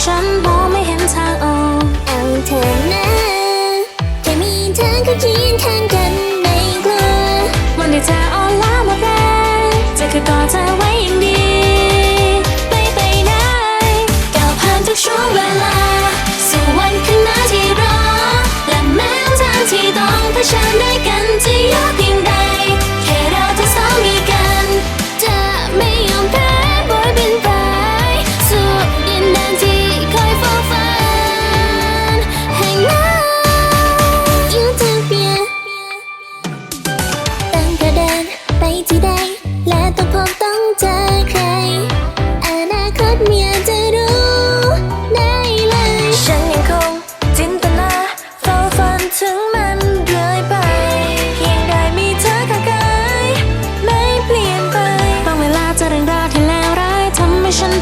山崩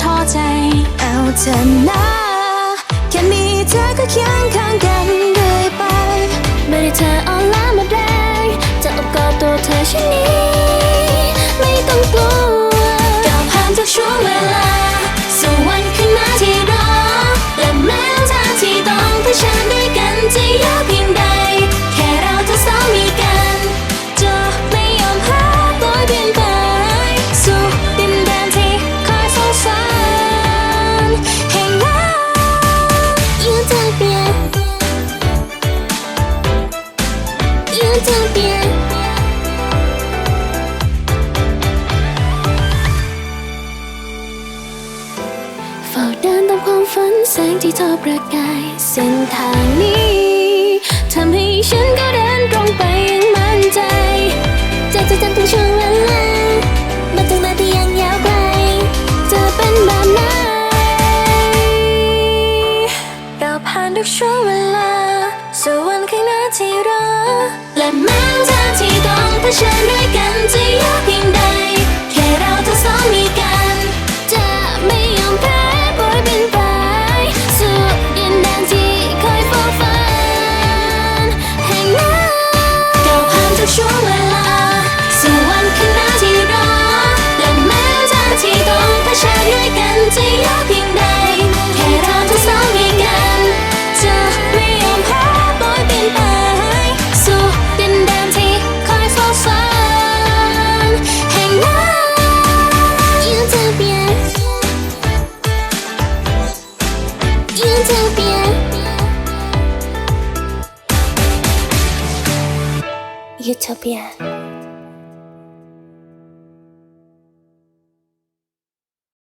ท้อใจ เอาเธอนะ 这边。เฝ้าเดินตามความฝันแสงที่เธอประกาย เส้นทางนี้ทำให้ฉันก็เดินตรงไปอย่างมั่นใจ จะจะจำทุกช่วงเวลา จะวันข้างหน้าที่รอและแม้ทางที่ต้องเผชิญด้วยกันจะยากเพียงใด 유튜브야.